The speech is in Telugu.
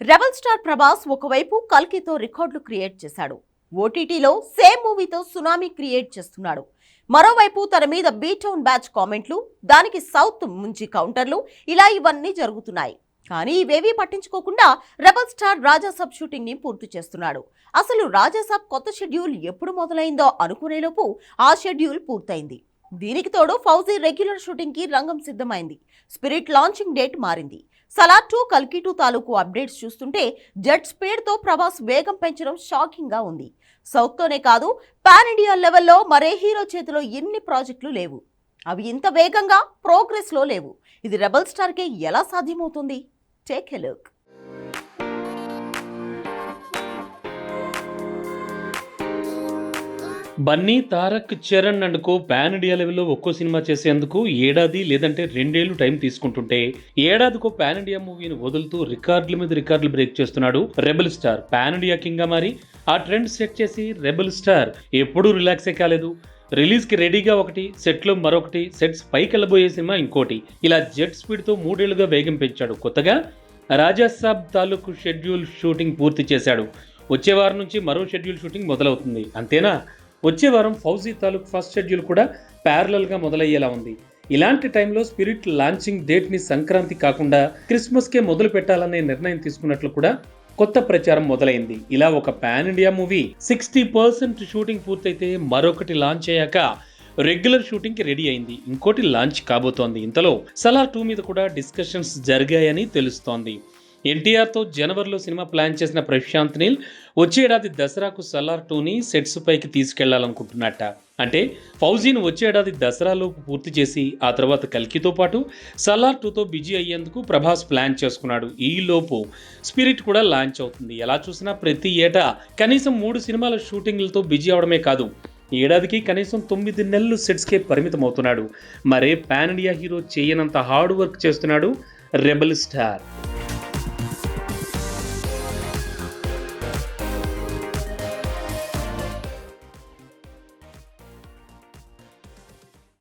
రెబల్ స్టార్ ప్రభాస్ ఒకవైపు కల్కితో రికార్డులు క్రియేట్ చేశాడు. ఓటీటీలో సేమ్ మూవీతో సునామీ క్రియేట్ చేస్తున్నాడు. మరోవైపు తన మీద బీటౌన్ బ్యాచ్ కామెంట్లు దానికి సౌత్ ముంచి కౌంటర్లు ఇలా ఇవన్నీ జరుగుతున్నాయి. కానీ ఇవేవీ పట్టించుకోకుండా రెబల్ స్టార్ రాజాసాబ్ షూటింగ్ని పూర్తి చేస్తున్నాడు. అసలు రాజాసాబ్ కొత్త షెడ్యూల్ ఎప్పుడు మొదలైందో అనుకునేలోపు ఆ షెడ్యూల్ పూర్తయింది. దీనికి తోడు ఫౌజీ రెగ్యులర్ షూటింగ్కి రంగం సిద్ధమైంది. స్పిరిట్ లాంచింగ్ డేట్ మారింది. సలార్ టూ కల్కి టూ తాలూకు అప్డేట్స్ చూస్తుంటే జెట్ స్పీడ్తో ప్రభాస్ వేగం పెంచడం షాకింగ్గా ఉంది. సౌత్తోనే కాదు పాన్ ఇండియా లెవెల్లో మరే హీరో చేతిలో ఎన్ని ప్రాజెక్టులు లేవు. అవి ఇంత వేగంగా ప్రోగ్రెస్లో లేవు. ఇది రెబల్ స్టార్కే ఎలా సాధ్యమవుతుంది? Take a look. Bunny Tarak Charan and co pan India లెవెల్లో ఒక్కో సినిమా చేసేందుకు ఏడాది లేదంటే రెండేళ్ళు టైం తీసుకుంటుంటే ఏడాదికో పాన్ ఇండియా మూవీని వదులుతూ రికార్డుల మీద రికార్డులు బ్రేక్ చేస్తున్నాడు రెబల్ స్టార్ పాన్ ఇండియా కింగ్గా మారి ఆ ట్రెండ్ సెట్ చేసి రెబల్ స్టార్ ఎప్పుడూ రిలాక్సే కాలేదు. రిలీజ్కి రెడీగా ఒకటి సెట్లో మరొకటి సెట్స్ పైకి వెళ్ళబోయే సినిమా ఇంకోటి. ఇలా జెట్ స్పీడ్తో మూడేళ్ళుగా వేగం పెంచాడు. కొత్తగా రాజాసాబ్ తాలూకు షెడ్యూల్ షూటింగ్ పూర్తి చేశాడు. వచ్చే వారం నుంచి మరో షెడ్యూల్ షూటింగ్ మొదలవుతుంది. అంతేనా? వచ్చే వారం ఫౌజీ తాలూక్ ఫస్ట్ షెడ్యూల్ కూడా ప్యారలల్గా మొదలయ్యేలా ఉంది. ఇలాంటి టైంలో స్పిరిట్ లాంచింగ్ డేట్ని సంక్రాంతి కాకుండా క్రిస్మస్కే మొదలు పెట్టాలనే నిర్ణయం తీసుకున్నట్లు కూడా కొత్త ప్రచారం మొదలైంది. ఇలా ఒక pan India movie sixty percent shooting పూర్తయితే మరొకటి లాంచ్ అయ్యాక రెగ్యులర్ షూటింగ్కి రెడీ అయింది. ఇంకోటి లాంచ్ కాబోతోంది. ఇంతలో సలార్ టూ మీద కూడా డిస్కషన్స్ జరిగాయని తెలుస్తోంది. ఎన్టీఆర్తో జనవరిలో సినిమా ప్లాన్ చేసిన ప్రశాంత్ నీల్ వచ్చే ఏడాది దసరాకు సలార్ టూని సెట్స్ పైకి తీసుకెళ్ళాలనుకుంటున్నట్ట అంటే ఫౌజీని వచ్చే ఏడాది దసరాలోపు పూర్తి చేసి ఆ తర్వాత కల్కితో పాటు సలార్ టూతో బిజీ అయ్యేందుకు ప్రభాస్ ప్లాన్ చేసుకున్నాడు. ఈ లోపు స్పిరిట్ కూడా లాంచ్ అవుతుంది. ఎలా చూసినా ప్రతి ఏటా కనీసం మూడు సినిమాల షూటింగ్లతో బిజీ అవడమే కాదు ఏడాదికి కనీసం తొమ్మిది నెలలు సెట్స్కే పరిమితం అవుతున్నాడు మరే పాన్ ఇండియా హీరో చేయనంత హార్డ్ వర్క్ చేస్తున్నాడు రెబల్ స్టార్.